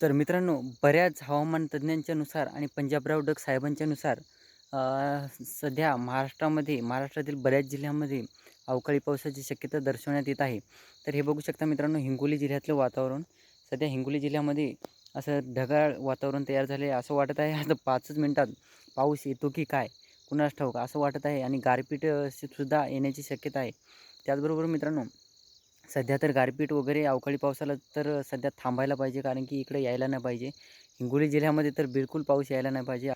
तर मित्रांनो बऱ्याच हवामान तज्ज्ञांच्यानुसार आणि पंजाबराव डग साहेबांच्यानुसार सध्या महाराष्ट्रामध्ये महाराष्ट्रातील बऱ्याच जिल्ह्यांमध्ये अवकाळी पावसाची शक्यता दर्शवण्यात येत आहे. तर हे बघू शकता मित्रांनो हिंगोली जिल्ह्यातलं वातावरण. सध्या हिंगोली जिल्ह्यामध्ये असं ढगाळ वातावरण तयार झाले असं वाटत आहे. आता पाचच मिनटात पाऊस येतो की काय कुणास ठाऊक? असं वाटत आहे आणि गारपीट सुद्धा येण्याची शक्यता आहे. त्याचबरोबर मित्रांनो सध्या तर गारपीट वगैरे अवकाळी पावसाला तर सध्या थांबायला पाहिजे कारण की इकडे यायला नाही पाहिजे. हिंगोली जिल्ह्यामध्ये तर बिलकुल पाऊस यायला नाही पाहिजे.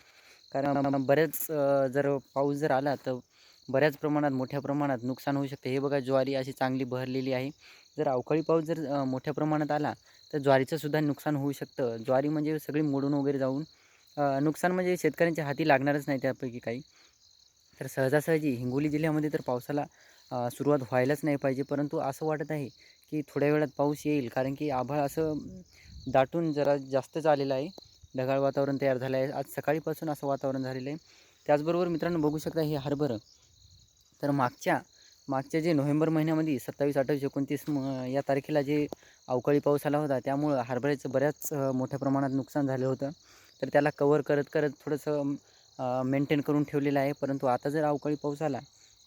कारण बऱ्याच जर पाऊस जर आला तर बऱ्याच प्रमाणात मोठ्या प्रमाणात नुकसान होऊ शकते. हे बघा ज्वारी अशी चांगली बहरलेली आहे. जर अवकाळी पाऊस जर मोठ्या प्रमाणात आला तर ज्वारीचंसुद्धा नुकसान होऊ शकतं. ज्वारी म्हणजे सगळी मोडून वगैरे जाऊन नुकसान म्हणजे शेतकऱ्यांच्या हाती लागणारच नाही त्यापैकी काही. तर सहजासहजी हिंगोली जिल्ह्यामध्ये तर पावसाला सुरुवात व्हायलाच नाही पाहिजे. परंतु असं वाटत आहे की थोड्या वेळात पाऊस येईल. कारण की आभाळ असं दाटून जरा जास्तच आलेलं आहे. ढगाळ वातावरण तयार झालं आहे. आज सकाळीपासून असं वातावरण झालेलं आहे. त्याचबरोबर मित्रांनो बघू शकता हे हरभरं. तर मागच्या मागच्या जे नोव्हेंबर महिन्यामध्ये सत्तावीस अठ्ठावीस एकोणतीस म या तारखेला जे अवकाळी पाऊस आला होता त्यामुळं हरभऱ्याचं बऱ्याच मोठ्या प्रमाणात नुकसान झालं होतं. तर त्याला कवर करत करत थोडंसं मेंटेन करून ठेवलेलं आहे. परंतु आता जर अवकाळी पाऊस आला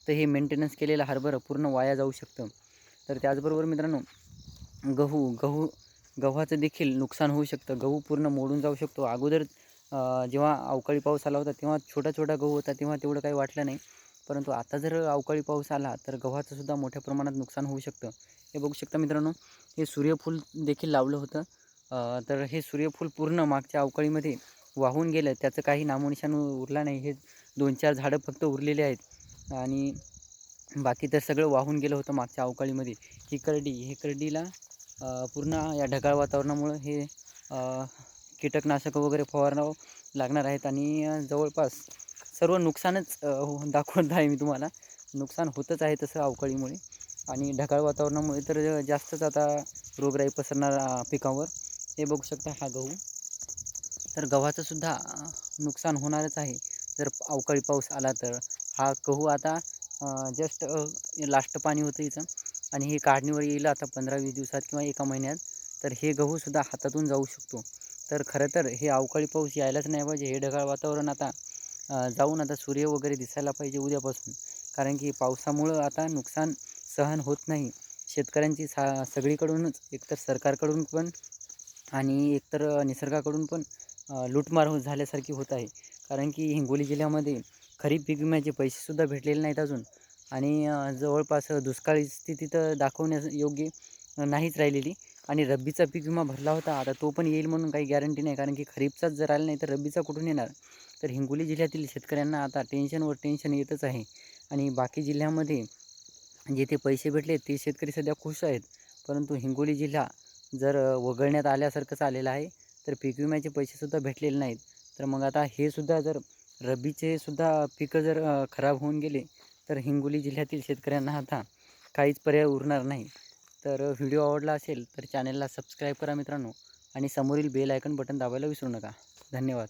तर हे मेंटेनन्स केलेलं हरभरं पूर्ण वाया जाऊ शकतं. तर त्याचबरोबर मित्रांनो गहू गहू गव्हाचं देखील नुकसान होऊ शकतं. गहू पूर्ण मोडून जाऊ शकतो. अगोदर जेव्हा अवकाळी पाऊस आला होता तेव्हा छोटा छोटा गहू होता तेव्हा तेवढं काही वाटलं नाही. परंतु आता जर अवकाळी पाऊस आला तर गव्हाचंसुद्धा मोठ्या प्रमाणात नुकसान होऊ शकतं. हे बघू शकता मित्रांनो हे सूर्यफूल देखील लावलं होतं. तर हे सूर्यफूल पूर्ण मागच्या अवकाळीमध्ये वाहून गेलं. त्याचं काही नामोनिशाण उरला नाही. हे दोन चार झाडं फक्त उरलेले आहेत. आणि बाकी तर सगळं वाहून गेलं होतं मागच्या अवकाळीमध्ये. ही करडी हे करडीला पूर्ण या ढगाळ वातावरणामुळं हे कीटकनाशकं वगैरे फवारावं लागणार आहेत. आणि जवळपास सर्व नुकसानच हो दाखवत आहे मी तुम्हाला. नुकसान होतच आहे तसं अवकाळीमुळे. आणि ढगाळ वातावरणामुळे तर जास्तच आता रोगराई पसरणार पिकावर. हे बघू शकता हा गहू. तर गव्हाचंसुद्धा नुकसान होणारच आहे. जर अवकाळी पाऊस आला तर. हा गहू आता जस्ट लास्ट पाणी होतं इथं. आणि हे काढणीवर येईल आता पंधरा वीस दिवसात किंवा एका महिन्यात. तर हे गहूसुद्धा हातातून जाऊ शकतो. तर खरं तर हे अवकाळी पाऊस यायलाच नाही पाहिजे. हे ढगाळ वातावरण आता जाऊन आता सूर्य वगैरे दिसायला पाहिजे उद्यापासून. कारण की पावसामुळं आता नुकसान सहन होत नाही. शेतकऱ्यांची सा सगळीकडूनच एकतर सरकारकडून पण आणि एकतर निसर्गाकडून पण लूटमार हो झाल्यासारखी होत आहे. कारण की हिंगोली जिल्ह्यामध्ये खरीप पीक विम्याचे पैसेसुद्धा भेटलेले नाहीत अजून. आणि जवळपास दुष्काळी स्थिती तर दाखवण्यास योग्य नाहीच राहिलेली. आणि रब्बीचा पीक विमा भरला होता आता तो पण येईल म्हणून काही गॅरंटी नाही. कारण की खरीपचाच जर आला नाही तर रब्बीचा कुठून येणार? तर हिंगोली जिल्ह्यातील शेतकऱ्यांना आता टेन्शनवर टेन्शन येतच आहे. आणि बाकी जिल्ह्यामध्ये जिथे पैसे भेटले ते शेतकरी सध्या खुश आहेत. परंतु हिंगोली जिल्हा जर वगळण्यात आल्यासारखंच आलेलं आहे तर पीक विम्याचे पैसेसुद्धा भेटलेले नाहीत. तर मग आता हे सुद्धा जर रब्बीचे सुद्धा पिकं जर खराब होऊन गेले तर हिंगोली जिल्ह्यातील शेतकऱ्यांना आता काहीच पर्याय उरणार नाही. तर व्हिडिओ आवडला असेल तर चॅनलला सबस्क्राईब करा मित्रांनो आणि समोरील बेल आयकन बटन दाबायला विसरू नका. धन्यवाद.